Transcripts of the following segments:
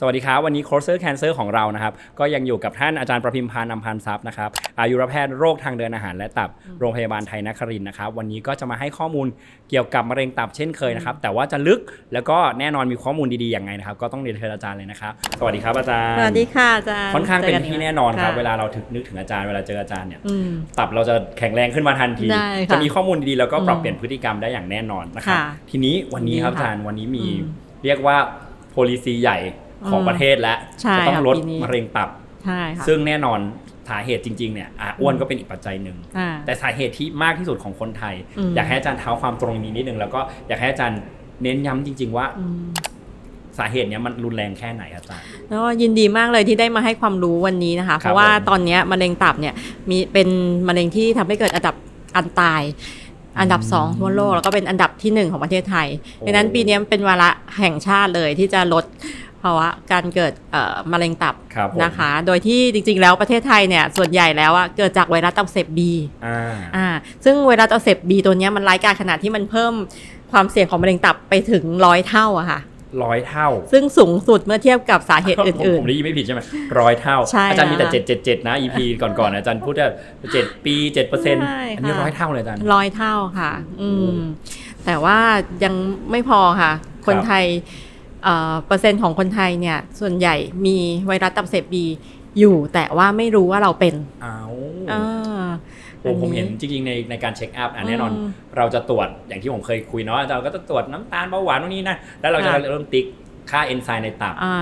สวัสดีครับ วันนี้ Closer Cancer ของเรานะครับ ก็ยังอยู่กับท่านอาจารย์ประพิมพานอำพันธ์ทรัพย์นะครับอายุรแพทย์โรคทางเดินอาหารและตับโรงพยาบาลไทยนครินทร์นะครับ วันนี้ก็จะมาให้ข้อมูลเกี่ยวกับมะเร็งตับเช่นเคยนะครับ แต่ว่าจะลึกแล้วก็แน่นอนมีข้อมูลดีๆอย่างไงนะครับ ก็ต้องเรียนเชิญอาจารย์เลยนะครับ สวัสดีครับอาจารย์ สวัสดีค่ะอาจารย์ ค่อนข้างเป็นที่แน่นอนครับะเวลาเราถึงนึกถึงอาจารย์เวลาเจออาจารย์เนี่ยอืมตับเราจะแข็งแรงขึ้นมาทันทีได้ค่ะจะมีข้อมูลดีๆแล้วก็ปรับอืมเปลี่ยนพฤติกรรมได้อย่างแน่นอนนะครับค่ะทีนี้วันนี้ครับดีอาค่ะจารย์วันนี้มีอืมเรียกว่า policy ใหญ่ ของอืมประเทศและใช่จะต้องค่ะลดปีนี้ มะเร็งตับ ใช่ค่ะ ซึ่งแน่นอนสาเหตุจริงๆเนี่ยอะอ้วนก็เป็นอีกปัจจัยหนึ่ง อ่าแต่สาเหตุที่มากที่สุดของคนไทย อืม อยากให้อาจารย์เท้าความตรงนี้นิดนึง แล้วก็อยากให้อาจารย์เน้นย้ำจริง ๆ ว่าอืม สาเหตุเนี้ยมันรุนแรงแค่ไหนอาจารย์ แล้วก็ยินดีมากเลยที่ได้มาให้ความรู้วันนี้นะคะ เพราะว่าผมตอนเนี้ยมะเร็งตับเนี่ยมีเป็นมะเร็งที่ทำให้เกิดอันดับอันตาย อันดับสองทั่วโลกแล้วก็เป็นอันดับที่หนึ่งของประเทศไทยดังนั้นปีนี้เป็นวาระแห่งชาติเลยที่จะลด ภาวะการเกิดเอ่อมะเร็งตับครับผมนะคะ โดยที่จริงๆ แล้วประเทศไทยเนี่ยส่วนใหญ่แล้วอะเกิดจากไวรัสตับอักเสบบีอ่าอ่าซึ่งไวรัสตับอักเสบบีตัวเนี้ยมันร้ายกาจขนาดที่มันเพิ่มความเสี่ยงของมะเร็งตับไปถึงร้อยเท่าอะค่ะร้อยเท่า ซึ่งสูงสุดเมื่อเทียบกับสาเหตุอื่นผมได้ยินไม่ผิดใช่ไหมร้อยเท่าใช่อาจารย์มีแต่แล้วเจ็ดเจ็ดเจ็ดนะ EP ก่อนๆอาจารย์พูดว่าเจ็ดปีเจ็ดเปอร์เซ็นต์ใช่ค่ะอันนี้ร้อยเท่าเลยอาจารย์ๆร้อยเท่าค่ะ อืมแต่ว่ายังไม่พอค่ะ คนครับไทย เอ่อเปอร์เซ็นต์ของคนไทยเนี่ยส่วนใหญ่มีไวรัสตับอักเสบบีอยู่แต่ว่าไม่รู้ว่าเราเป็นอ้าวอ่าโอ้ผมเห็นจริงๆในในการเช็คอัพอะแน่นอนอืมเราจะตรวจอย่างที่ผมเคยคุยเนาะเราก็จะตรวจน้ำตาลเบาหวานตรงนี้นะแล้วเราจะค่ะเริ่มติ๊กค่าเอนไซม์ในตับอ่า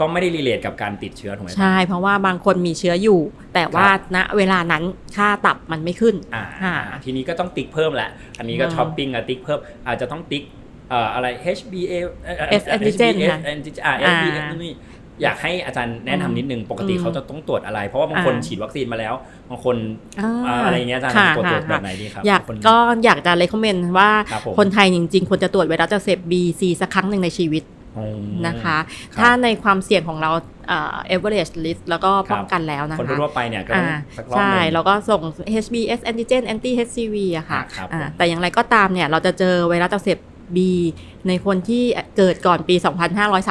ก็ไม่ได้รีเลทกับการติดเชื้อถูกไหมใช่ เพราะว่าบางคนมีเชื้ออยู่ แต่ว่าณเวลานั้นค่าตับมันไม่ขึ้นอ่าค่ะทีนี้ก็ต้องติ๊กเพิ่มแหละ อันนี้ก็อืมช้อปปิ้งอะติ๊กเพิ่มอาจจะต้องติ๊กเอ่ออะไร HBA เอ่อ S antigen HBS ค่ะ antigen อ่าอ่า HBS นู่นนี่อยากให้อาจารย์แนะนำนิดนึง ปกติอืมเขาจะต้องตรวจอะไร เพราะว่าบางคนอ่าฉีดวัคซีนมาแล้วบางคนอ่าอ่าอะไรอย่างเงี้ยอาจารย์ค่ะตรวจตรวจค่ะแบบไหนดีครับอยากคนก็อยากจะเลยคอมเมนต์ว่าครับผมคนไทยจริงๆควรจะตรวจไวรัสตับอักเสบ B C สักครั้งหนึ่งในชีวิตอืมนะคะครับถ้าในความเสี่ยงของเราเอ่อ average risk แล้วก็ป้องกันแล้วนะคนคะทั่วๆไปเนี่ยก็ต้องอ่าสักรอบหใช่นึ่งแล้วก็ส่ง HBs antigen anti HCV อะค่ะอ่าครับอ่าผมแต่อย่างไรก็ตามเนี่ยเราจะเจอไวรัสตับอักเสบ B ในคนที่เกิดก่อนปี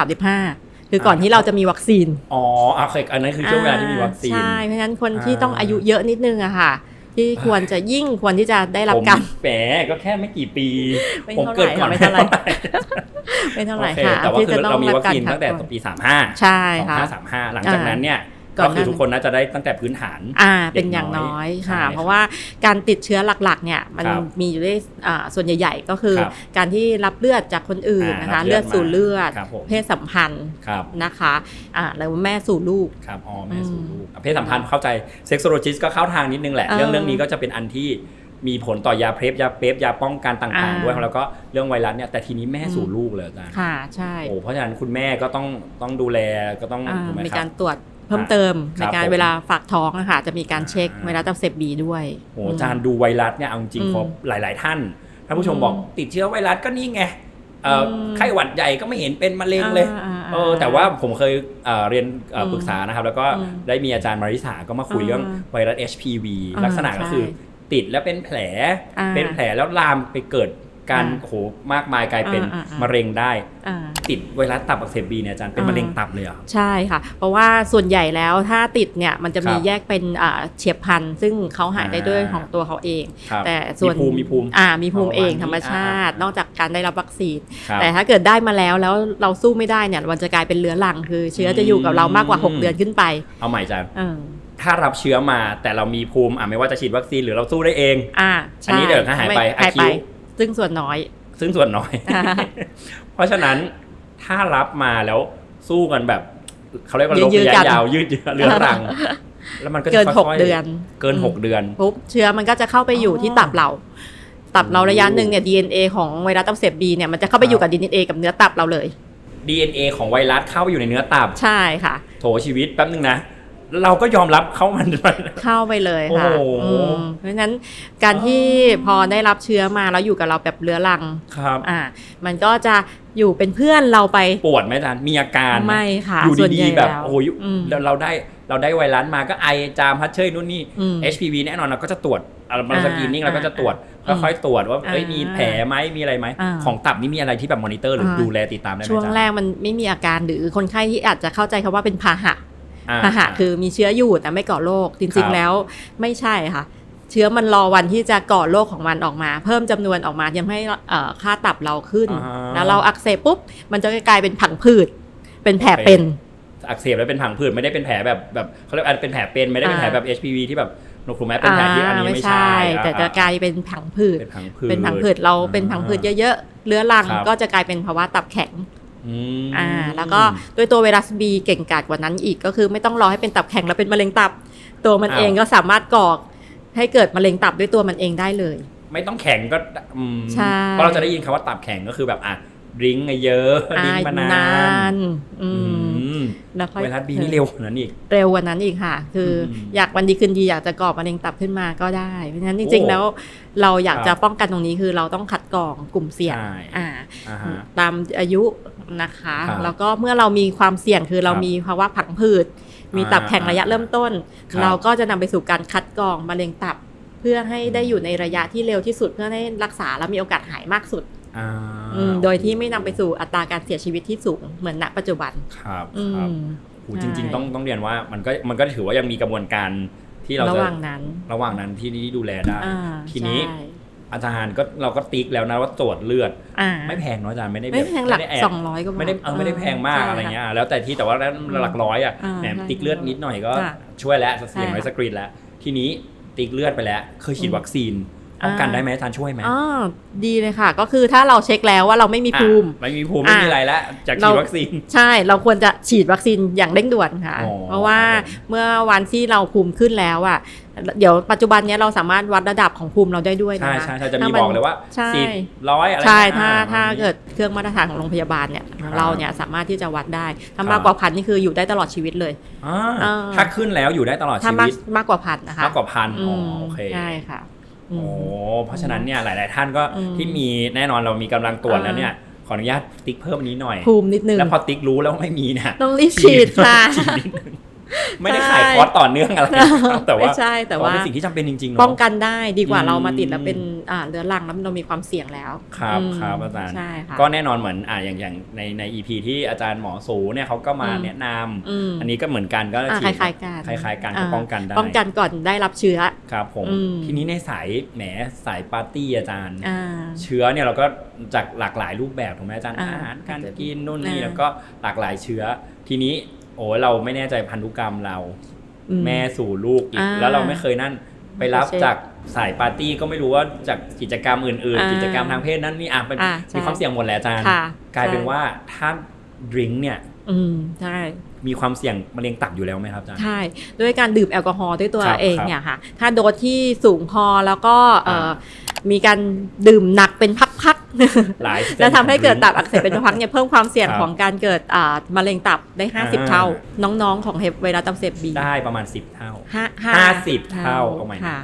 2535 คือก่อนที่เราจะมีวัคซีน อ๋ออะเคยอันนั้นคือช่วงเวลาที่มีวัคซีน ใช่ เพราะฉะนั้นคนที่อ่าต้องอายุเยอะนิดนึงอะค่ะ ที่ควรจะยิ่งควรที่จะได้รับผมการแหมก็แค่ไม่กี่ปีไม่ผมเท่าไหร่เกิดก่อนไม่เท่าไหร่ไม่เท่าไหร่โอเคค่ะแต่ว่าที่คือจะต้อเรางมีรับวัคการซีนคัดตั้งแต่กรองปีสามห้าใช่สองค่ะห้าสามห้าหลังจากนั้นเนี่ย ก่อนก็คือนั้นทุกคนน่าจะได้ตั้งแต่พื้นฐานอ่าเด็กเป็นอย่างน้อยค่ะน้อยเพราะว่าการติดเชื้อหลักๆเนี่ยมันครับมีอยู่ด้วยอ่าส่วนใหญ่ ๆ ก็คือครับการที่รับเลือดจากคนอื่นอ่านะคะรับเลืเลืออดดสู่เลือดครับผมเพศสัมพันธ์ครับนะคะอ่าหรือว่าแม่สู่ลูกครับอ๋อแม่สู่อืมลูกเพศสัมพันธ์เข้าใจเซ็กโซโลจิสก็เข้าทางนิดนึงแหละเออเรื่องเรื่องนี้ก็จะเป็นอันที่มีผลต่อยาเพลฟยาเป๊ปยาป้องกันต่างอ่าๆด้วยแล้วก็เรื่องไวรัสเนี่ยแต่ทีนี้แม่สู่ลูกเลยอาจารย์ค่ะใช่โอ้เพราะฉะนั้นคุณแม่ก็ต้องต้องดูแลก็ต้องอ่าถูกไหมมีครักาบรตรวจ เพิ่มเติมครัในบการผมเวลาฝากท้องนะคะจะมีการเช็คอ่าไวรัสตับอักเสบบีด้วยโอ้อาจารย์ดูไวรัสเนี่ยเอาจริงอืมๆพอหลาย ๆ ท่านท่านผู้ชมอืมบอกติดเชื้อไวรัสก็นี่ไงเอ่ออมไข้หวัดใหญ่ก็ไม่เห็นเป็นมะเร็งเลยอ่าๆๆเออแต่ว่าผมเคยเอ่อเรียนเอ่ออมปรึกษานะครับ แล้วก็อืมได้มีอาจารย์มาริสาก็มาคุยอ่าเรื่องไวรัส HPV อ่าลักษณะก็คือใช่ติดแล้วเป็นแผลอ่าเป็นแผลแล้วลามไปเกิด การอ่าโอ้โหมากมายกลายเป็นอ่าอ่าอ่ามมะเร็งได้อ่าติดไวรัสตับอักเสบบีเนี่ยอาจารย์เป็นอ่ามมะเร็งตับเลยเหรอใช่ค่ะ เพราะว่าส่วนใหญ่แล้วถ้าติดเนี่ยมันจะมีครับแยกเป็นอ่าเฉียบพลันธุ์ซึ่งเขาหายได้ด้วยอ่าของตัวเขาเองครับแต่ส่วนมีภูมิมีภูมิอ่ามีภูมิเองประมาณนี้ธรรมชาติอ่านอกจากการได้รับวัคซีนครับแต่ถ้าเกิดได้มาแล้วแล้วเราสู้ไม่ได้เนี่ยมันจะกลายเป็นเรื้อรังคือ เชื้อจะอยู่กับเรามากกว่าอืม6เดือนขึ้นไป เอาใหม่อาจารย์เออถ้ารับเชื้อมาแต่เรามีภูมิอะไม่ว่าจะฉีดวัคซีนหรือเราสู้ได้เองอ่าอันนี้เดี๋ยวถ้าหายไปม่หายไป acute ซึ่งส่วนน้อย ซึ่งส่วนน้อยอ่าเพราะฉะนั้นถ้ารับมาแล้วสู้กันแบบเขาเรียกว่าลบยืดระๆกัยะนยาวยืดเยื้อเรื้อรัง แล้วมันก็จะเกินค่อยๆ6เดือน เกินหกเดือนปุ๊บเชื้อมันก็จะเข้าไปอยู่ที่ตับเรา ตับเราระยะหนึ่งเนี่ย DNA ของไวรัสตับอักเสบบีเนี่ยมันจะเข้าไปอยู่กับ DNA กับเนื้อตับเราเลย DNA ของไวรัสเข้าไปอยู่ในเนื้อตับ ใช่ค่ะ โถชีวิตแป๊บนึงนะ เราก็ยอมรับเขามันมันเข้าไปเลยค่ะโอ้โหอืมเพราะฉะนั้นการที่พอได้รับเชื้อมาแล้วอยู่กับเราแบบเรื้อรังครับอ่ามันก็จะอยู่เป็นเพื่อนเราไปปวดไหมอาจารย์มีอาการหไม่ค่ะอยู่ส่วนดีใหญ่ๆแบบแล้วโอ้ยอืมเราเราได้เราได้ไวรัสมาก็ไอจามพัดเชยนู่นนี่อืม HPV แน่นอนเราก็จะตรวจเราอ่าสกรีนนิ่งเราก็จะตรวจค่อยๆตรวจว่าเอ้ยอ่ามีมีแผลไหมมีอะไรไหมอ่าของตับนี่มีอะไรที่แบบมอนิเตอร์หรืออาดูแลติดตามได้ไหมช่วงอาจารย์แรกมันไม่มีอาการหรือคนไข้ที่อาจจะเข้าใจคำว่าเป็นพาหะอ่า พาหะคือมีเชื้ออยู่แต่ไม่ก่อโรคจครัริงบๆแล้วไม่ใช่ค่ะ เชื้อมันรอวันที่จะก่อโรคของมันออกมา เพิ่มจำนวนออกมาทำให้เอ่อค่าตับเราขึ้นอ่าแล้วเราอักเสบปุ๊บ มันจะกลายเป็นผังผืด เป็นแผลเป็น อักเสบแล้วเป็นผังผืดไม่ได้เป็นแผลแบบแบบเขาเรียกว่าเป็นแผลเป็นไม่ได้เป็นแผลอ่าแบบ HPV ที่แบบหนกหูแม้เป็นแผลที่อันนี้ไม่ใช่ แต่จะกลายเป็นผังผืดเป็นผังผืดเป็นผังผืดเราเป็นผังผืดเยอะๆเรื้อรังครับก็จะกลายเป็นภาวะตับแข็ง อืมอ่า แล้วก็ด้วยตัวไวรัสบีเก่งกาจกว่านั้นอีกก็คือไม่ต้องรอให้เป็นตับแข็งแล้วเป็นมะเร็งตับ ตัวมันอ้าวเองก็สามารถก่อให้เกิดมะเร็งตับด้วยตัวมันเองได้เลย ไม่ต้องแข็งก็อืมใช่เพราะเราจะได้ยินคำว่าตับแข็งก็คือแบบอะดริงก์เยอะดริงก์มานานนอือืมมแล้วค่อยไวรัสบีนี่เร็วกว่านั้นอีก เร็วกว่านั้นอีกค่ะ คืออมอยากวันดีคืนดีอยากจะก่อมะเร็งตับขึ้นมาก็ได้ เพราะฉะนั้นจริงโอ้ๆแล้วเราอยากครับจะป้องกันตรงนี้คือเราต้องคัดกรองกลุ่มเสี่ยงใช่อ่าอ่าฮะตามอายุ นะคะ ครับแล้วก็เมื่อเรามีความเสี่ยงคือเราครับมีภาวะผังผืด มีตับแข็งระยะเริ่มต้น ครับ เราก็จะนำไปสู่การคัดกรองมะเร็งตับ เพื่อให้ได้อยู่ในระยะที่เร็วที่สุดเพื่อให้รักษาแล้วมีโอกาสหายมากสุดอ่าอืมโดยที่ไม่นำไปสู่อัตราการเสียชีวิตที่สูงเหมือนณปัจจุบัน ครับอืครับมโอ้ใช่จริงๆต้องต้องเรียนว่ามันก็มันก็ถือว่ายังมีกระบวนการที่เราระจะหว่างนั้นระหว่างนั้นที่ที่ดูแลได้ อ่าทีนี้ ใช่ อาจารย์ก็เราก็ติ๊กแล้วนะว่าตรวจเลือด อ่า ไม่แพงเนาะอาจารย์ไม่ได้ไม่บบแพงหลักไม่ได้แอบสองร้อยก็ไม่ได้เออไม่ได้แพงมากอะไรเงี้ย แล้วแต่ที่แต่ว่าหลักร้อยอะอ่าแหมใช่ติ๊กเลือดนิดหน่อยก็ค่ะช่วยแล้วเสียงใช่น้อยค่ะสกรีนแล้ว ทีนี้ติ๊กเลือดไปแล้ว เคยฉีดวัคซีน ป้องกันอ่าได้ไหมอาจารย์ช่วยไหมอ๋อดีเลยค่ะ ก็คือถ้าเราเช็คแล้วว่าเราไม่มีภูมิอะไม่มีภูมิไม่มีอะอะไรแล้วจากฉีดเราวัคซีน ใช่เราควรจะฉีดวัคซีนอย่างเร่งด่วนค่ะอ๋อเพราะว่าครับผมเมื่อวันที่เราภูมิขึ้นแล้วอะเดี๋ยวปัจจุบันเนี้ยเราสามารถวัดระดับของภูมิเราได้ด้วยใช่นะคะใช่ใช่จะมีถ้นบอกเลยว่าใช่สิบร้อยอะไรใช่เงี้ยถ้าอ่ถ้าอันนี้เกิดเครื่องมาตรฐานของโรงพยาบาลเนี่ยของครับเราเนี่ยสามารถที่จะวัดได้ถ้าครับมากกว่าพันนี่คืออยู่ได้ตลอดชีวิตเลยอ่าอ่าถ้าขึ้นแล้วอยู่ได้ตลอดถ้าชีมากวิตมากกว่าพันนะคะมากกว่าพันอ๋อมโอเคใช่ค่ะอืม โอ้เพราะฉะนั้นเนี่ยหลาย ๆ ท่านก็อืมที่มีแน่นอนเรามีกำลังตรวจอ่าแล้วเนี่ยขออนุญาตติ๊กเพิ่มอันนี้หน่อยภูมินิดนึงแล้วพอติ๊กรู้แล้วไม่มีเนี่ยต้องรีบฉีดค่ะฉีดนิดนึง ไม่ได้ใช่ขายคอร์สต่อเนื่องอะไรนะครับแต่ว่าไม่ใช่แต่ว่าเป็นสิ่งที่จำเป็นจริงๆเนาะ ป้องกันได้ดีกว่าอืม เรามาติดแล้วเป็นอ่าเรื้อรังแล้วเรามีความเสี่ยงแล้วครับอืมครับอาจารย์ ใช่ค่ะ ก็แน่นอนเหมือนอ่าอย่างอย่างในใน EP ที่อาจารย์หมอสูเนี่ยเขาก็มาอืม แนะนำอืมอันนี้ก็เหมือนกันก็อ่าฉีดคล้ายๆกันคล้ายๆกันอ่าก็ป้องกันได้ ป้องกันก่อนได้รับเชื้อ ครับผม อืม ทีนี้ในสายแหมสายปาร์ตี้อาจารย์ อ่า เชื้อเนี่ยเราก็จากหลากหลายรูปแบบถูกไหมอาจารย์อ่าอาหารการอาจจะกินนู่นนี่อ่า แล้วก็หลากหลายเชื้อ ทีนี้ โอ้เราไม่แน่ใจพันธุกรรมเรา อืแม่สู่ลูกอีก อ่าแล้วเราไม่เคยนั่นไปรับไม่ใช่จากสายปาร์ตี้ก็ไม่รู้ว่าจากกิจกรรมอื่น อ่าๆ กิจกรรมทางเพศนั้นนี่อะเป็นอ่าใช่มีความเสี่ยงหมดแหละอาจารย์ ค่ะกลายเป็นใช่ ว่าถ้าดริงก์เนี่ย อืมใช่ มีความเสี่ยงมะเร็งตับอยู่แล้วไหมครับอาจารย์ ใช่ด้วยการดื่มแอลกอฮอล์ด้วยตัวครับเองครับเนี่ยค่ะ ถ้าโดสที่สูงพอแล้วก็เอ่ออ่ามีการดื่มหนักเป็นพักๆหลายแล้วทำให้เกิดตับอักเสบเป็นพักๆเนี่ยเพิ่มความเสี่ยงครับของการเกิดอ่ามะเร็งตับได้อ่า50เท่า น้องๆของเฮปไวรัสตับอักเสบบีได้ประมาณ 10 เท่า ห้าห้าสิบเท่าเอาใหม่นะค่ะ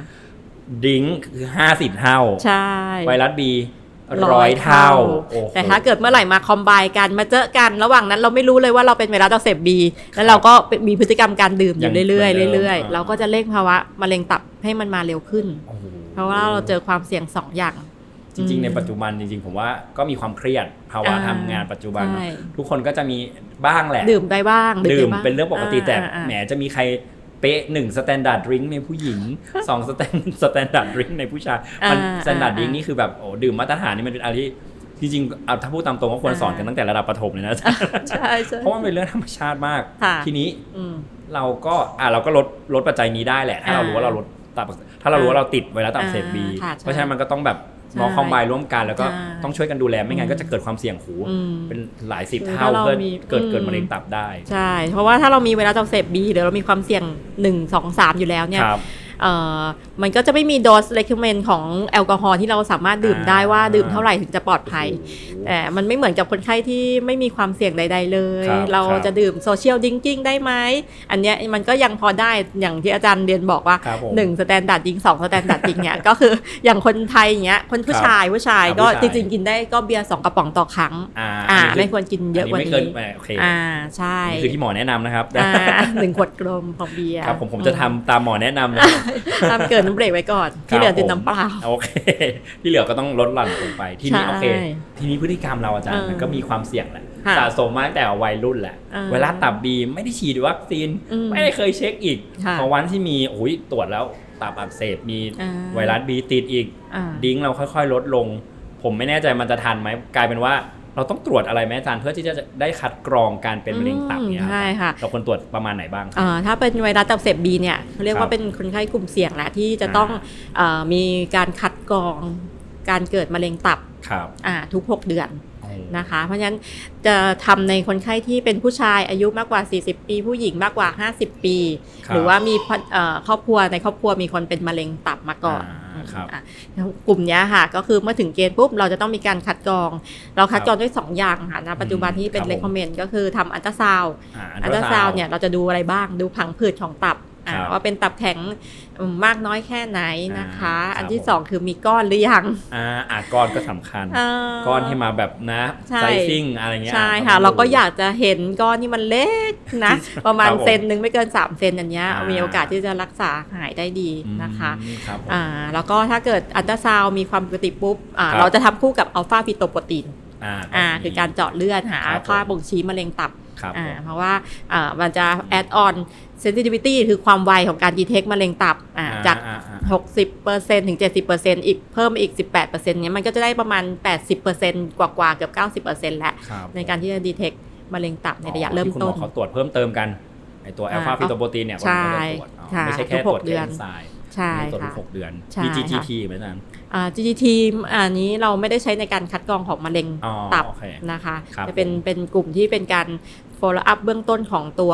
ดริงก์คือ 50 เท่า ใช่ ไวรัสบี ร้อยเท่าโอ้โหแต่ถ้าเกิดเมื่อไหร่มาคอมไบกันมาเจอกันระหว่างนั้นเราไม่รู้เลยว่าเราเป็นไวรัสอักเสบบีแล้วเราก็มีพฤติกรรมการดื่มอยู่ยังเรื่อยเหมือนเดิมๆเรื่อยอ่าๆเราก็จะเร่งภาวะมะเร็งตับให้มันมาเร็วขึ้นโอ้โหเพราะว่าเราเจอความเสี่ยงสองอย่างจริงๆในปัจจุบันจริงๆ ผมว่าก็มีความเครียดภาวะอ่าทำงานปัจจุบันใช่ทุกคนก็จะมีบ้างแหละ ดื่มได้บ้าง ดื่มได้บ้างเป็นเรื่องปกติแต่อ่าแหมจะมีใคร เป๊ะหนึ่งสแตนดาร์ดดริงในผู้หญิงสองสแตนสแตนดาร์ดดริงในผู้ชาย มันอ่าสแตนดาร์ดอ่าดริงนี่คือแบบโอ้ดื่มมาตรฐานนี่มันเป็นอะไรที่จริงๆเอาถ้าพูดตามตรงก็ควรสอนกันตั้งแต่ระดับประถมเลยนะใช่ใช่เพราะว่ามันเป็นเรื่องธรรมชาติมากค่ะทีนี้อืมเราก็อะเราก็ลดลดปัจจัยนี้ได้แหละ ถ้าเราอ่ารู้ว่าเราลดตับอักเสบถ้าเรารู้ว่าเราติดไวรัสตับอักเสบบีอ่าค่ะใช่เพราะฉะนั้นมันก็ต้องแบบใช่ มองคอมไบร่วมกันแล้วก็ใช่ต้องช่วยกันดูแลไม่งั้นอืมก็จะเกิดความเสี่ยงหูอืมเป็นหลายสิบคือเท่าถ้าเราเพื่อมีเกิดอืมเกิดมะเร็งตับได้ ใช่ เพราะว่าถ้าเรามีไวรัสตับอักเสบบีหรือเรามีความเสี่ยง1 2 3 อยู่แล้วเนี่ยครับเอ่อ มันก็จะไม่มีโดสเลคเมนของแอลกอฮอล์ที่เราสามารถดื่มได้ว่าอ่าดื่มเท่าไหร่ถึงจะปลอดภัย แต่มันไม่เหมือนกับคนไข้ที่ไม่มีความเสี่ยงใด ๆ เลยครับเราครับจะดื่มโซเชียลดิงกิ้งได้ไหม อันเนี้ยมันก็ยังพอได้อย่างที่อาจารย์เรียนบอกว่าครับผม1สแตนดาร์ดดิงสองสแตนดาร์ดดิงเนี่ยก็คืออย่างคนไทยอย่างเงี้ยคนผู้ชายผู้ชายครับก็ผู้จชายริงๆกินได้ก็เบียร์สองกระป๋องต่อครั้งอ่าอ่าอันนี้ไม่ควรกินเยอะกว่าไม่นี้เกินโอเคอ่าใช่นี่คือที่หมอแนะนำนะครับอ่าหนึ่งขวดกลมของเบียร์ครับผมผมจะทำตามหมอแนะนำนะห้ามเกินน้ำเบรกไว้ก่อน ที่เหลือเป็นน้ำเปล่าโอเค ที่เหลือก็ต้องลดหลั่นลงไป ทีนี้ใช่โอเค ทีนี้พฤติกรรมเราอาจารย์เออมันก็มีความเสี่ยงแหละค่ะสะสมมาตั้งแต่วัยรุ่นแหละเออเวลาตับบีไม่ได้ฉีดวัคซีนอืมไม่ได้เคยเช็คอีกค่ะพอวันที่มีโอ้ยตรวจแล้วตับอักเสบมีอ่าไวรัสบีติดอีกอ่าดิ้งเราค่อย ๆ ลดลง ผมไม่แน่ใจมันจะทันไหมกลายเป็นว่า เราต้องตรวจอะไรไหมอาจารย์เพื่อที่จะได้คัดกรองการเป็นมะเร็งตับเนี่ยอืมใช่ค่ะเราควรตรวจประมาณไหนบ้างครับเอ่อถ้าเป็นไวรัสตับอักเสบบีเนี่ยเขาเรียกครัว่าบเป็นคนไข้กลุ่มเสี่ยงแหละที่จะต้องอ่าเออมีการคัดกรองการเกิดมะเร็งตับครับอ่าทุก 6 เดือนโอ้นะคะ เพราะฉะนั้นจะทำในคนไข้ที่เป็นผู้ชายอายุมากกว่า 40 ปี ผู้หญิงมากกว่า 50 ปีคบหรือว่ามีพ่อเอ่อครอบครัวในครอบครัวมีคนเป็นมะเร็งตับมาก่อนอ่า ครับอะกลุ่มเนี้ยค่ะ ก็คือเมื่อถึงเกณฑ์ปุ๊บเราจะต้องมีการคัดกรอง เราคัดกรองด้วย 2 อย่างค่ะณปัจจุบันที่เป็นครับผมเลคคอมเมนต์ก็คือทำอัลตราซาวด์อ่าอัลตราซาวด์เนี่ยเราจะดูอะไรบ้างดูผังผืดของตับอ่าครับ ว่าเป็นตับแข็งอืมมากน้อยแค่ไหนนะคะอ่าอันที่ครับผมสองคือมีก้อนหรือยังอ่าอ่าก้อนก็สำคัญาก้อนที่มาแบบนะใช่ไซซิ่งอะไรเงี้ยใช่ต้ค่ะงดูเราก็อยากจะเห็นก้อนที่มันเล็กนะ ประมาณครับผมเซนหนึ่งไม่เกิน 3 เซนอันเนี้ยอ่ามีมีโอกาสที่จะรักษาหายได้ดีนะคะอืมครับผมอ่าแล้วก็ถ้าเกิดอัลตราซาวด์มีความปกติปุ๊บอ่าครับเราจะทำคู่กับอัลฟาฟิโตโปรตีนอ่าอ่ามีคือการเจาะเลือดหาครับผมค่าบ่งชี้มะเร็งตับครับอ่าผมเพราะว่าอ่ามันจะแอดออน เซนซิทิวิตี้คือความไวของการดีเทคมะเร็งตับอ่าจากอ่อ่60%ถึง 70%อีกเพิ่มอีก 18%เนี้ยมันก็จะได้ประมาณ 80%กว่าๆเกือบ 90%แล้วครับในการที่จะดีเทคมะเร็งตับในระยะเริ่มที่คุณหต้อนเขาตรวจเพิ่มเติมกันไอตัวอัลฟาอ่าฟิโตโปรตีนเนี่ยใช่มันก็จะตรวจอ๋อค่ะไม่ใช่แค่ทุตรกวจหกเดือนเอนไซม์ใช่ตรวจทุค่ะกหกเดือนใช่มีค่ะ GGT ไหมอาจารย์อ่า GGT อันนี้เราไม่ได้ใช้ในการคัดกรองของมะเร็งอ๋อตับโอเคนะคะครับจะเป็นผมเป็นกลุ่มที่เป็นการ follow up เบื้องต้นของตัว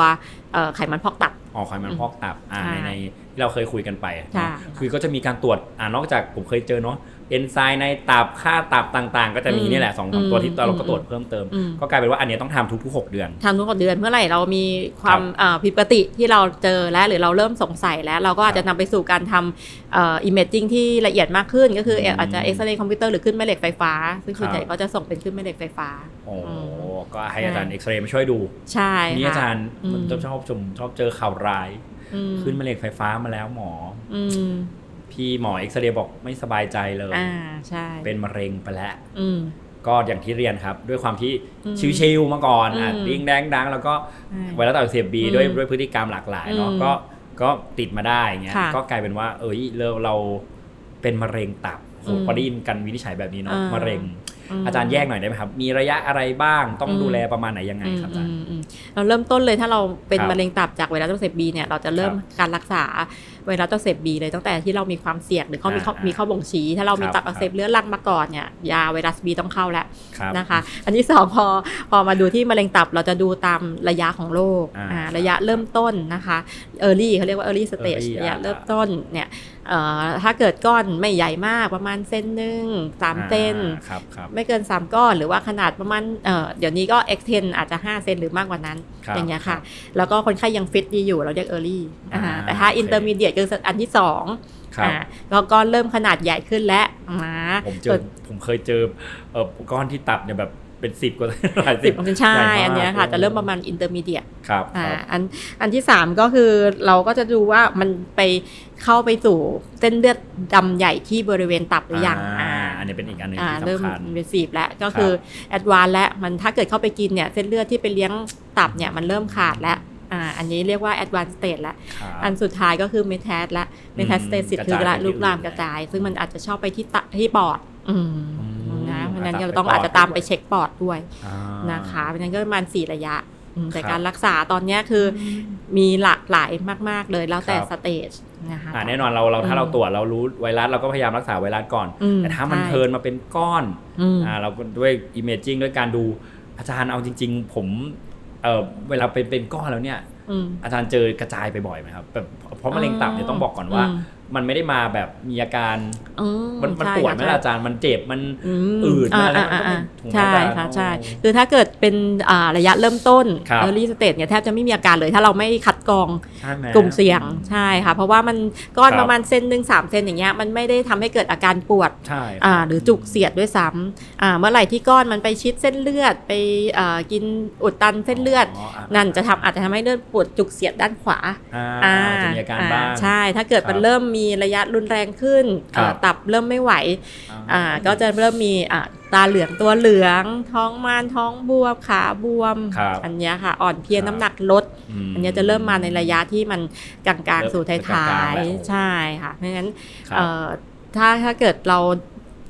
เอ่อไขมันพอกตับออกไขมันพอกตับอ่าใช่ในในที่เราเคยคุยกันไปใช่เนาะคือก็จะมีการตรวจอ่านอกจากผมเคยเจอเนาะเอนไซม์ในตับค่าตับต่างๆ ก็จะมีนี่แหละสองสามตัวที่เราก็ตรวจเพิ่มเติมอืมก็กลายเป็นว่าอันเนี้ยต้องทำทุกๆ 6 เดือนทำทุกเดือนเมื่อไหร่เรามีความครับเอ่อผิดปกติที่เราเจอแล้วหรือเราเริ่มสงสัยแล้วเราก็อาจครัจะบนำไปสู่การทำเอ่อ imaging ที่ละเอียดมากขึ้น ก็คืออมอาจจะเอ็กซเรย์คอมพิวเตอร์หรือขึ้นแม่เหล็กไฟฟ้า ซึ่งส่วนครับใหญ่ก็จะส่งเป็นขึ้นแม่เหล็กไฟฟ้าโอ้อืม ก็ให้อาจารย์เอ็กซเรย์มาช่วยดู ใช่นี่ค่ะอาจารย์อืมมันชอบชมชอบเจอข่าวร้ายอืมขึ้นมะเร็งไฟฟ้ามาแล้วหมออืมพี่หมอเอ็กซเรย์บอกไม่สบายใจเลยอ่าใช่เป็นมะเร็งไปแล้วอืมก็อย่างที่เรียนครับ ด้วยความที่อืมชิวๆมาก่อนอะอืมดิ้งแดงดังแล้วก็ใช่ไวรัสตับอักเสบบีอืมด้วยด้วยพฤติกรรมหลากหลายเนาะอืมก็ก็ติดมาได้เงี้ยค่ะก็กลายเป็นว่า เอ้ยเราเราเป็นมะเร็งตับโหอืมพอได้ยินกันวินิจฉัยแบบนี้เนาะอ่ามมะเร็งม อาจารย์แยกหน่อยได้ไหมครับ มีระยะอะไรบ้างต้องอืมดูแลประมาณไหนยังไงครับอาจารย์อืมอืมเราเริ่มต้นเลยถ้าเราเป็นครับมะเร็งตับจากไวรัสตับอักเสบบีเนี่ยเราจะเริ่มครับการรักษาไวรัสตับอักเสบบีเลยตั้งแต่ที่เรามีความเสี่ยงหรือเขามีข้ออ่ามีมีข้อบ่งชี้ ถ้าเรามีครับตับอักเสบเรื้อรังมาก่อนเนี่ยยาไวรัสบีต้องเข้าแล้วครับนะคะ อันที่สองพอพอมาดูที่มะเร็งตับเราจะดูตามระยะของโรคอ่าอ่าระยะเริ่มต้นนะคะ early เขาเรียกว่า early stage early ระยะอ่าเริ่มต้นเนี่ยเอ่อถ้าเกิดก้อนไม่ใหญ่มากประมาณเส้นหนึ่งสามเซนอ่าครับครับไม่เกิน 3 ก้อนหรือว่าขนาดประมาณเอ่อเดี๋ยวนี้ก็ extend อาจจะ 5 เซนหรือมากกว่านั้นครับอย่างเงี้ยครัค่ะบแล้วก็คนไข้ยังฟิตดีอยู่เราเรียก early อ่าอ่าแต่ถ้าโอเค intermediate คืออันที่2ครับอ่าแล้วก็เริ่มขนาดใหญ่ขึ้นแล้วนะผมเจอผมเคยเจอเอ่อก้อนที่ตับเนี่ยแบบ เป็นสิบกว่าหลายสิสิบบใช่ใหญ่มากอันเนี้ยค่ะโอ้จะเริ่มประมาณ intermediate ครับคอ่ารับอันอันที่3ก็คือเราก็จะดูว่ามันไปเข้าไปสู่เส้นเลือดดำใหญ่ที่บริเวณตับหรือยังอ่าอ่าอันนี้เป็นอีกอันหนึ่งอ่าที่เริ่มสำคัญอินเวซีฟแล้วก็คือแอดวานแล้วมันถ้าเกิดเข้าไปกินเนี่ยเส้นเลือดที่ไปเลี้ยงตับเนี่ยมันเริ่มขาดแล้วอ่าอันนี้เรียกว่าแอดวานสเตจแล้วครับอันสุดท้ายก็คือเมท a สและเมท a สเตซิสกระคืจายอละไปที่ลุกลามอื่นกระจาย ซึ่งมันอาจจะชอบไปที่ตะที่ปอด อืมอืมนะเพ ราะฉะนั้นอาจจะเราต้องไปปอดอาจจะตามไปด้วยเช็คปอดด้วยอ่านะคะเพราะฉะนั้นก็ประมาณสี่ระยะอืมแต่ครับการรักษาตอนเนี้ยคือมีหลากหลายมาก ๆ เลยแล้วแต่ครับสเตจนะคะอ่าแน่นอนเราเราถ้าอืมเราตรวจเรารู้ไวรัสเราก็พยายามรักษาไวรัสก่อนอืมแต่ถ้ามันใช่เทิร์นมาเป็นก้อนอืมอ่าเราก็ด้วย imaging ด้วยการดูอาจารย์เอาจริง ๆ ผมเออเวลาเป็นเป็นก้อนแล้วเนี่ยอืมอาจารย์เจอกระจายไปบ่อยไหมครับแบบเพราะมะเร็งตับเนี่ยต้องบอกก่อนว่าอื มมันไม่ได้มาแบบมีอาการ อืมันมันใช่ปวดค่ะไหมล่ะอาจารย์มันเจ็บมันอืมอืดอ่าอะไรอ่ามันก็ไม่อ่าถูกไหมใช่อาจารย์ ค่ะใช่โอ้คือถ้าเกิดเป็นอ่าระยะเริ่มต้น ครับ early stage เนี่ยแทบจะไม่มีอาการเลยถ้าเราไม่คัดกรองใช่ไหมกลุ่มเสี่ยงใช่ค่ะ เพราะว่ามันก้อนครับ ประมาณเซนหนึ่งสามเซนอย่างเงี้ยมันไม่ได้ทำให้เกิดอาการปวด ใช่ อ่าหรือจุกเสียดด้วยซ้ำอ่าเมื่อไหร่ที่ก้อนมันไปชิดเส้นเลือดไปอ่ากินอุดตันเส้นเลือดะนั่นจะทำอาจจะทำให้เลือดปวดจุกเสียดด้านขวาอ่าจะมีอาการบ้าง ใช่ ถ้าเกิดครับมันเริ่มมีระยะรุนแรงขึ้น ครับอ่าตับเริ่มไม่ไหวอ่าก็จะเริ่มมีอ่าตาเหลืองตัวเหลือง ท้องมานท้องบวมขาบวมครับอันเนี้ยค่ะ อ่อนเพลียครับ น้ำหนักลด ม อันเนี้ยจะเริ่มมาในระยะที่มันกลางๆ สู่เริ่มท้ากลางๆยแล้ว ๆใช่ค่ะเพราะฉะนั้น ครับ เอ่อถ้าถ้าเกิดเรา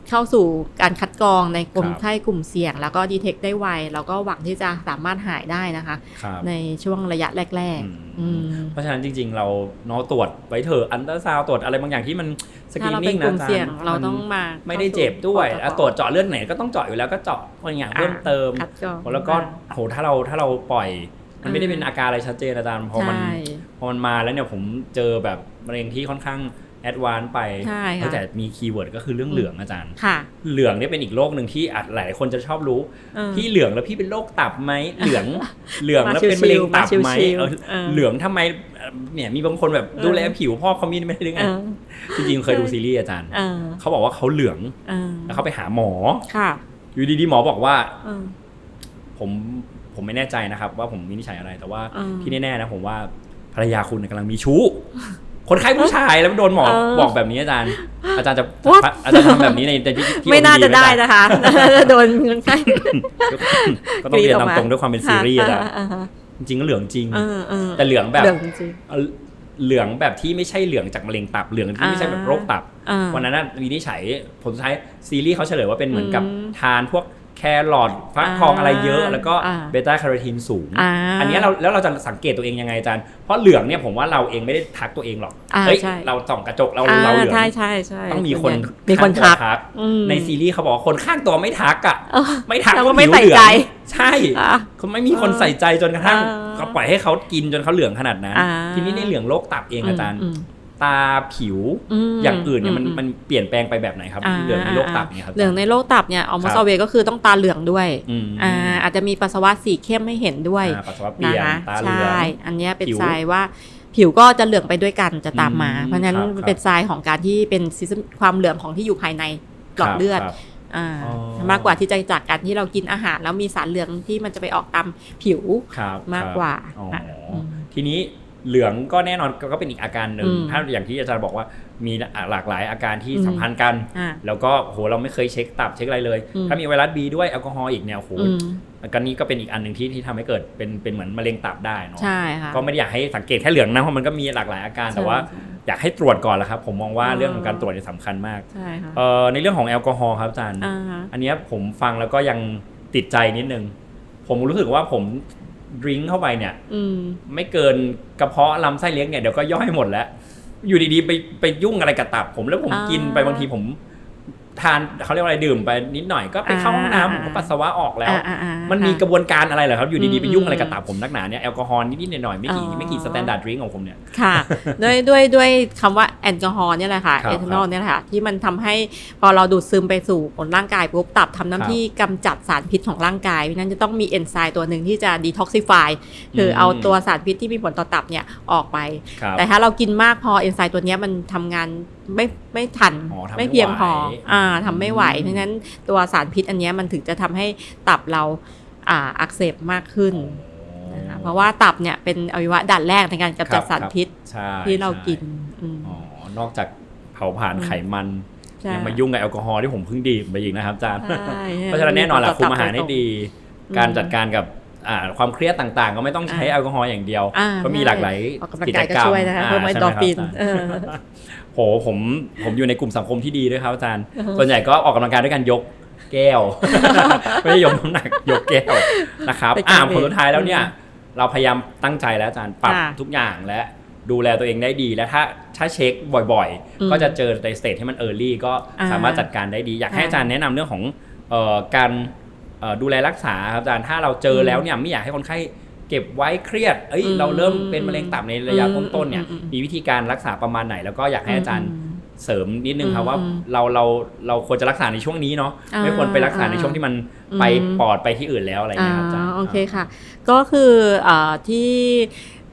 เข้าสู่การคัดกรองในกลุ่มครับไข้กลุ่มเสี่ยง แล้วก็ดีเทคได้ไวเราก็หวังที่จะสามารถหายได้นะคะครับในช่วงระยะแรกอืมๆอืมเพราะฉะนั้นจริง ๆ เราเนาะตรวจไว้เถอะอันตราซาวตรวจอะไรบางอย่างที่มันสกรีถ้านเรานิ่เป็งนกนะลุ่มอาจารเสี่ยงย์เรามันต้องมาไม่ได้เจ็บด้วยเข้าสู่อะตรวจเจาะเลือดไหนก็ต้องเจาะอยู่แล้วก็เจาะบางอย่างเพิ่มเติมคัดกรองแล้วก็โหถ้าเราถ้าเราปล่อยมันไม่ได้เป็นอาการอะไรชัดเจนอาจารย์พอมันใช่พอมันมาแล้วเนี่ยผมเจอแบบมะเร็งที่ค่อนข้าง แอดวานซ์ไปใช่ค่ะเออแต่มีคีย์เวิร์ดก็คือเรื่องเหลืองอาจารย์ ค่ะ เหลืองเนี่ยเป็นอีกโรคหนึ่งที่อาจหลายคนจะชอบรู้ เออ พี่เหลืองแล้วพี่เป็นโรคตับไหมเหลือง เหลืองแล้วเป็นมาชิมะเร็งวๆตับไหมมาชิวๆเออเออ เหลืองทำไมเอ่อเนี่ยมีบางคนแบบเออดูแลผิวพ่อเขามีไม่ได้หรือไงเออจริงๆเคยดูซีรีส์อาจารย์เออเขาบอกว่าเขาเหลืองเออแล้วเขาไปหาหมอ ค่ะอยู่ดีๆหมอบอกว่าเออ ผมผมไม่แน่ใจนะครับ ว่าผมวินิจฉัยอะไรแต่ว่าอืมที่แน่ๆนะผมว่าภรรยาคุณกำลังมีชู้ คนไข้ผู้ชายแล้วโดนหมอเออบอกแบบนี้อาจารย์ อาจารย์จะ What? อาจารย์ทำแบบนี้ในในที่ที่ไม่น่าจะ OPD ได้หมนะคะโดนคนไข้ก็ต้องเรียนกรี๊ดออกตามมาตรงด้วยความเป็นซีรีส์อะค่ะอ่าฮะจริงๆก็เหลืองจริงเออเออแต่เหลืองแบบเหลืองจริงเอ่อเหลืองแบบที่ไม่ใช่เหลืองจากมะเร็งตับเหลืองที่ไม่ใช่แบบโรคตับๆอ่าวันนั้นน่ะวินิจฉัยผลสุดท้ายซีรีส์เขาเฉลยว่าเป็นเหมือนกับอืมทานพวก แครอทฟักทองอะไรเยอะ แล้วก็อ่าเบต้าแคโรทีนสูงอ่าอันเนี้ยเราแล้วเราจะสังเกตตัวเองยังไงอาจารย์ เพราะเหลืองเนี่ยผมว่าเราเองไม่ได้ทักตัวเองหรอกอ่าเฮ้ยใช่เราส่องกระจกเราอ่าเราเหลืองใช่ใช่ใช่ต้องมีคนมีคนข้างทัตัวกอืมในซีรีส์เขาบอกว่าคนข้างตัวไม่ทักอะเออไม่ทักแล้วว่าก็ไม่ผิวใส่เหลือใจงใช่อะเขาไม่มีคนใส่ใจจนกระทั่งอ่าเขาปล่อยให้เขากินจนเขาเหลืองขนาดนั้นอ่าทีนี้ในเหลืองโรคตับเองอาจารย์ม ตาผิวมอย่างอื่นเนี่ยมันอืมันเปลี่ยนแปลงไปแบบไหนครับาเหลืองในโรคตับเนี่ยครับเหลืองในโรคตับเนี่ยออมครัสบเวก็คือต้องตาเหลืองด้วยอืมอ่าอาจจะมีปัสสาวะสีเข้มให้เห็นด้วยอ่าปัสสาวะเปลี่ยนนะคะตาเหลืองใช่อันเนี้ยเป็นผิวทรายว่าผิวก็จะเหลืองไปด้วยกันจะตามมาอืมเพราะฉะนั้นครับมันเป็นทรายของการที่เป็น system ความเหลืองของที่อยู่ภายในหลอดเลือดครับอ่าอ๋อมากกว่าที่จะจากการที่เรากินอาหารแล้วมีสารเหลืองที่มันจะไปออกตามผิวครับมากกว่าอ๋ออะออืมทีนี้ เหลืองก็แน่นอนก็เป็นอีกอาการหนึ่งอืมถ้าอย่างที่อาจารย์บอกว่ามีหลากหลายอาการที่อืมสัมพันธ์กันอ่าแล้วก็โหเราไม่เคยเช็คตับเช็คอะไรเลยอืมถ้ามีไวรัสบีด้วยแอลกอฮอล์อีกเนี่ยโหอืมกันนี้ก็เป็นอีกอันหนึ่งที่ที่ทำให้เกิดเป็นเป็นเหมือนมะเร็งตับได้เนาะใช่ค่ะก็ไม่ได้อยากให้สังเกตแค่เหลืองนะเพราะมันก็มีหลากหลายอาการแต่ว่าใช่อยากให้ตรวจก่อนแหละครับ ผมมองว่าอ่าเรื่องของการตรวจเนี่ยสำคัญมากใช่ค่ะเอ่อในเรื่องของแอลกอฮอล์ครับอาจารย์อ่าฮะอันเนี้ยผมฟังแล้วก็ยังติดใจนิดนึงผมรู้สึกว่าผม ดริงก์เข้าไปเนี่ยอืมไม่เกินกระเพาะลำไส้เลี้ยงเนี่ยเดี๋ยวก็ย่อยหมดแล้ว อยู่ดีๆ ไปไปยุ่งอะไรกับตับผมแล้วผมอ่ากิกินไปบางทีผม ทานเขาเรียกว่าอะไรดื่มไปนิดหน่อยก็ไปเข้าห้องน้ำผมก็ปัสสาวะออกแล้วอ่าอ่าอ่ามันมีกระบวนการอะไรเหรอครับอยู่ดีๆไปยุ่งอะไรกับอืมตับผมนักหนาเนี่ยแอลกอฮอล์นิดๆหน่อยๆไม่กี่อ๋อไม่กี่สแตนดาร์ดดริงก์ของผมเนี่ยค่ะด้วยด้วยด้วยคำว่าแอลกอฮอล์เนี่ยแหละค่ะครับเอทานอลเนี่ยแหละค่ะที่มันทำให้พอเราดูดซึมไปสู่ผลร่างกายปุ๊บตับทำหน้าที่กำจัดสารพิษของร่างกายเพราะฉะนั้นจะต้องมีเอนไซม์ตัวหนึ่งที่จะดีท็อกซิฟายคือเอาตัวสารพิษที่มีผลต่อตับเนี่ยออกไปครับแต่ถ้าเรากินมากพอเอนไซม์ตัวเนี้ยมันทำงาน ไม่ไม่ทันอ๋อทำไม่ไม่เพียงพอไหวอ่าทำไม่ไหวอืมเพราะฉะนั้นตัวสารพิษอันเนี้ยมันถึงจะทำให้ตับเราอ่าอักเสบมากขึ้นนะคะเพราะว่าตับเนี่ยเป็นอวัยวะด่านแรกในการกำจัดสารพิษใช่ที่เราใช่กินอืมอ๋อนอกจากเผาผลาญอืมไขมันใช่ยังมายุ่งกับแอลกอฮอล์ที่ผมเพิ่งดื่มไปอีกนะครับอาจารย์ใช่เพราะฉะนั้นแน่นอนแหละคุมอาหารให้ดีอืมการจัดการกับอ่าความเครียดต่างๆ ก็ไม่ต้องใช้อ่าแอลกอฮอล์อย่างเดียวอ่าก็มีหลากหลายออกกำลังกิจกายก็กรรมช่วยนะคะเพิ่มไอใช่ดหอครับฟิน อาจารย์เออโหผมผมอยู่ในกลุ่มสังคมที่ดีด้วยครับอาจารย์อือฮึส่วนใหญ่ก็ออกกำลังกายด้วยการยกแก้ว ไม่ได้ยกน้ำหนักยกแก้วนะครับไปอ่าการผลสุดท้ายแล้วเนี่ยอืมเราพยายามตั้งใจแล้วอาจารย์ปรับค่ะทุกอย่างและดูแลตัวเองได้ดีและถ้าถ้าเช็คบ่อยอืมๆก็จะเจอในสเตจที่มันเออร์ลี่ก็อ่าสามารถจัดการได้ดี อยากให้ค่ะอาจารย์แนะนำเรื่องของเอ่อการเอ่อดูแลรักษาครับอาจารย์ถ้าเราเจออมแล้วเนี่ยไม่อยากให้คนไข้ เก็บไว้เครียด เอ้ยอืมเราเริ่มเป็นมะเร็งตับในระยะอืมต้นๆเนี่ยอืมอืมมีวิธีการรักษาประมาณไหน แล้วก็อยากให้อาจารย์อืมเสริมนิดนึงครับอืมว่าอืมเราเราเราควรจะรักษาในช่วงนี้เนาะอ่าไม่ควรไปรักษาในช่วงที่มันไปอืมปอดไปที่อื่นแล้วอะไรอย่างเงี้ยครับอาจารย์อ่าโอเคค่ะ ก็คือเอ่อที่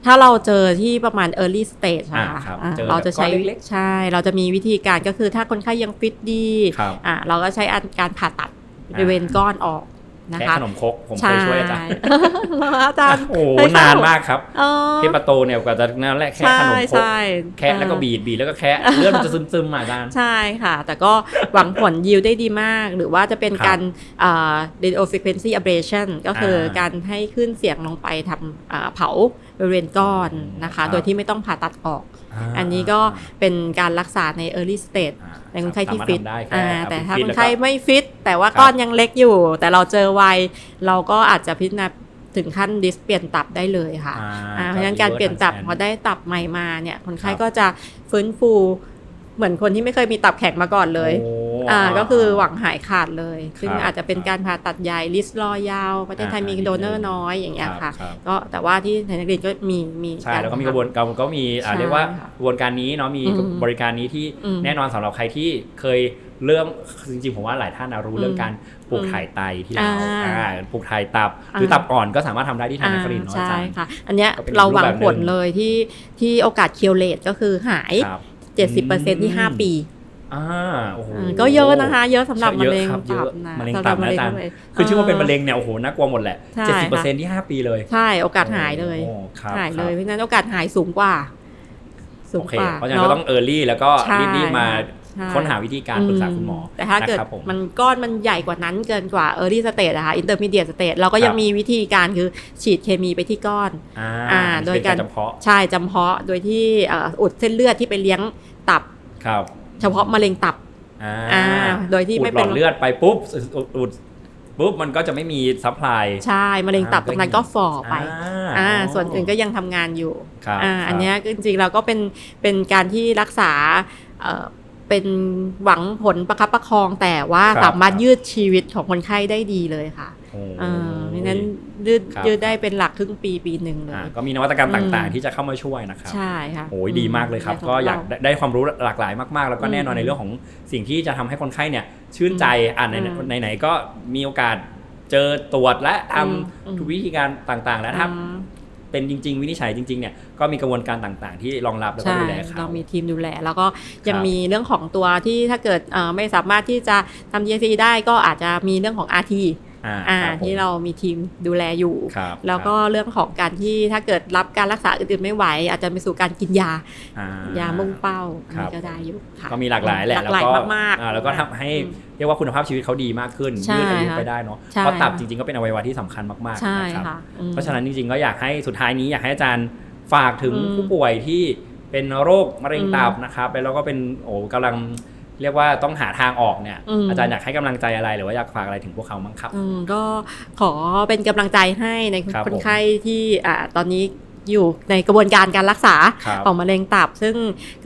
ถ้าเราเจอที่ประมาณ early stage อ่าอะครัค่ะบอ่าเจอเราจะใช้แบบก้อนเล็กๆใช่ เราจะมีวิธีการก็คือถ้าคนไข้ยังฟิตดีครับอ่าเราก็ใช้อันการผ่าตัดบริเวณก้อนออก นะแค่คะขนมครกผมเคยช่วยอาจารย์ใช่อาจารย์ โอ้โหเคยเข้นานมากครับเออเทปโตเนี่ยกว่าจะนั่นแหละแค่ใช่ขนมครกใช่แคะแล้วก็เออบีดบีดแล้วก็แคะเลือดมันจะซึมๆมาอาจารย์ ใช่ค่ะ แต่ก็หวังผลยิวได้ดีมาก หรือว่าจะเป็นครับการอ่า radio frequency ablation ก็คืออาการให้ขึ้นเสียงลงไปทำอ่าเผาบริเวณก้อนนะครัคะบโดยที่ไม่ต้องผ่าตัดออกา อันนี้ก็เป็นการรักษาใน early stage อ่าในคนไข้ที่สามารถฟิตทำได้แค่อ่าอ่าแต่เป็นถ้าฟิตคนแล้วก็ไข้ไม่ฟิต แต่ว่าครับก้อนยังเล็กอยู่ แต่เราเจอไวเราก็อาจจะพิจารณาถึงขั้นดิสเปลี่ยนตับได้เลยค่ะอ่าอ่าเพราะฉะนั้นการเปลี่ยนตับพอได้ตับใหม่มาเนี่ยคนไข้ก็จะฟื้นฟู เหมือนคนที่ไม่เคยมีตับแข็งมาก่อนเลยโอ้อ่า ก็คือหวังหายขาดเลย ซึ่งครับอาจจะเป็นการผ่าตัดใหญ่ลิสต์รอยาว ประเทศไทยอ่ามีอ่าโดเนอร์น้อยอย่างเงี้ยค่ะรับก็แต่ว่าที่ไทยนักเรียนก็มี มีใช่ แล้วก็มีกระบวนการก็มีอ่าใช่เรียกว่าค่ะกระบวนการนี้เนาะ มีอืมบริการนี้ที่อืมแน่นอนสำหรับใครที่เคยเริ่มจริงๆผมว่าหลายท่านนะรู้อืมเรื่องการปลูกถ่ายไตที่เราอ่าอ่าปลูกถ่ายตับหรืออาตับอ่อนก็สามารถทำได้ที่ไทยนครินทร์เนาะอาใช่จารย์ค่ะ อันเนี้ยก็เป็นเราหวังรูปแบบหนึ่งผลเลยที่ที่โอกาสเคียวเลตก็คือหาย ครับ70%ที่5ปีอ่าโอ้โหอืมก็เยอะนะคะ เยอะสำหรับใช่มะเยอะเร็งครับเยตัอะบนะมะเร็งสำหตัรับบนะอาจารย์มะเร็งคือชื่อว่าเป็นมะเร็งเนี่ยโอ้โหน่ากลัวหมดแหละใช่เจ็ดสิบเปอร์ค่ะเซ็นต์ที่ห้าปีเลย ใช่โอกาสหายเลยโอ้ครับหายเลยคเพรับราะฉะนั้นโอกาสหายสูงกว่าสูงโอเคกว่าเพราะฉะนั้นก็ต้องเออร์ลี่แล้วก็ใช่รีบๆมาใช่ ค้นหาวิธีการปรึกษาคุณหมอ แต่ถ้าเกิดนะครับผมมันก้อนมันใหญ่กว่านั้นเกินกว่า early stage อะค่ะ intermediate stage เราก็ยัคงรับมีวิธีการคือฉีดเคมีไปที่ก้อนอ่าอ่าโดยเป็นการจำเพาะใช่จำเพาะโดยที่เอ่ออุดเส้นเลือดที่ไปเลี้ยงตับครับ เฉพาะมะเร็งตับอ่าอ่าโดยที่ไม่อุเป็นหลอดเลือดไปปุ๊บอุดอุดปุ๊บมันก็จะไม่มีซัพพลายใช่มะเร็งตับอ่าตรงนั้นก็ฝ่อไปอ่าส่วนอื่นก็ยังทำงานอยู่ครับอ่าครับอันเนี้ยจริงๆเราก็เป็นเป็นการที่รักษา เอ่อเป็นหวังผลประคับประคองแต่ว่าครับสามารถยืดชีวิตของคนไข้ได้ดีเลยค่ะโอ้เออเพราะฉะนั้นยืดครับยืดได้เป็นหลักครึ่งปีปีหนึ่งเลอ่ายก็มีนวัตกรรมอืมต่างๆ ที่จะเข้ามาช่วยนะครับ ใช่ค่ะโอ้ยดีมากเลยครับในของก็อยากเรได้ได้ความรู้หลากหลายมากๆ แล้วก็อืมแน่นอนในเรื่องของสิ่งที่จะทำให้คนไข้เนี่ยชื่นใจอ่านในอืมไหนๆก็มีโอกาสเจอตรวจและทอืมำทุกวิธีการต่างๆ และถ้าอืม เป็นจริง ๆ วินิจฉัยจริงๆเนี่ยก็มีกระบวนการต่างๆ ที่รองรับแล้วก็ใช่ดูแลเขาเรามีทีมดูแล แล้วก็ยังครับมีเรื่องของตัวที่ถ้าเกิดเอ่อไม่สามารถที่จะทำ DSC ได้ก็อาจจะมีเรื่องของ RT อ่าอ่าครับผมที่เรามีทีมดูแลอยู่ครับแล้วก็เรื่องของการที่ถ้าเกิดรับการรักษาอื่นๆไม่ไหว อาจจะไปสู่การกินยาอ่ายามุ่งเป้าอันครันี้บก็ได้อยู่ค่ะก็มีหลากหลายแหละหลากหลายแล้วก็มากๆอ่แล้วก็ทำให้อืมเรียกว่าคุณภาพชีวิตเขาดีมากขึ้นใช่ยืดอายุค่ะไปได้เนาะใช่เพราะตับจริงๆก็เป็นอวัยวะที่สำคัญมากๆใช่นะครับค่ะอืมเพราะฉะนั้นจริงๆก็อยากให้สุดท้ายนี้อยากให้อาจารย์ฝากถึงอืมผู้ป่วยที่เป็นโรคมะเร็งอืมตับนะครับแล้วก็เป็นโอ้กำลัง เรียกว่าต้องหาทางออกเนี่ย อืม อาจารย์อยากให้กำลังใจอะไรหรือว่าอยากฝากอะไรถึงพวกเขาบ้างครับ อืมก็ขอเป็นกำลังใจให้ในครับคนผมไข้ที่อ่าตอนนี้อยู่ในกระบวนการการรักษา ครับ ของมะเร็งตับ ซึ่ง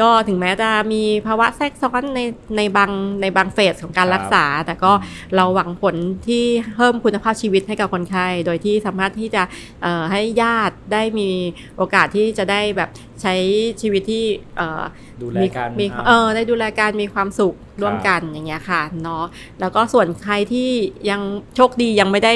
ก็ถึงแม้จะมีภาวะแทรกซ้อนในในบางในบางเฟสของการครับรักษา แต่ก็เราหวังผลที่เพิ่มคุณภาพชีวิตให้กับคนไข้ โดยที่สามารถที่จะเอ่อให้ญาติได้มีโอกาสที่จะได้แบบ ใช้ชีวิตที่เอ่อดูแลมีกันมีอ่าเออได้ดูแลการมีความสุขร่วมกันอย่างเงี้ยค่ะเนาะแล้วก็ส่วนใครที่ยังโชคดียังไม่ได้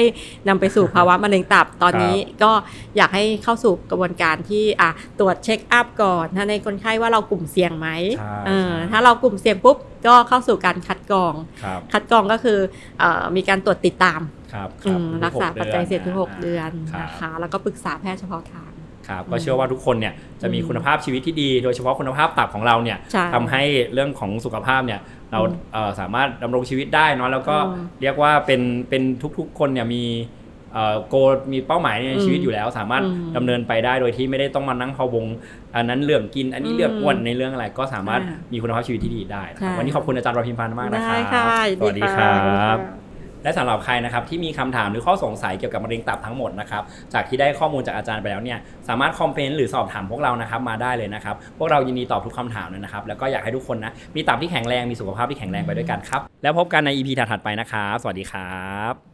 นำไปสู่ภาวะมะเร็งตับตอนนี้ก็อยากให้เข้าสู่กระบวนการที่อะตรวจเช็คอัพก่อนถ้าในคนไข้ว่าเรากลุ่มเสี่ยงไหมใช่เออใช่ถ้าเรากลุ่มเสี่ยงปุ๊บก็เข้าสู่การคัดกรองครับคัดกรองก็คือเออมีการตรวจติดตามครับอืมทุรักษาหปัจจัยเสี่ยงทุกหกาเดือนรับนะคะแล้วก็ปรึกษาแพทย์เฉพาะทาง ครับก็เชื่อว่าทุกคนเนี่ยจะมีอืมคุณภาพชีวิตที่ดี โดยเฉพาะคุณภาพตับของเราเนี่ยใช่ทำให้เรื่องของสุขภาพเนี่ยเราอืมเอ่อสามารถดำรงชีวิตได้เนอะแล้วก็อืมเรียกว่าเป็นเป็นทุกๆคนเนี่ยมีเอ่อโกมีเป้าหมายในอืมชีวิตอยู่แล้ว สามารถอืมดำเนินไปได้โดยที่ไม่ได้ต้องมานั่งพะวงอันนั้นเรื่องกิน อันนี้อืมเรื่องอ้วนในเรื่องอะไรก็สามารถอ่ามีคุณภาพชีวิตที่ดีได้นะครับใช่วันนี้ขอบคุณอาจารย์รพิมพันธ์มากนะคได้รับค่ะสวัสดีครับค่ะ และสำหรับใครนะครับที่มีคำถามหรือข้อสงสัยเกี่ยวกับมะเร็งตับทั้งหมดนะครับจากที่ได้ข้อมูลจากอาจารย์ไปแล้วเนี่ยสามารถคอมเมนต์หรือสอบถามพวกเรานะครับมาได้เลยนะครับพวกเรายินดีตอบทุกคำถามเลยนะครับแล้วก็อยากให้ทุกคนนะมีตับที่แข็งแรงมีสุขภาพที่แข็งแรงไปด้วยกันครับแล้วพบกันใน EP ถัดๆไปนะครับสวัสดีครับ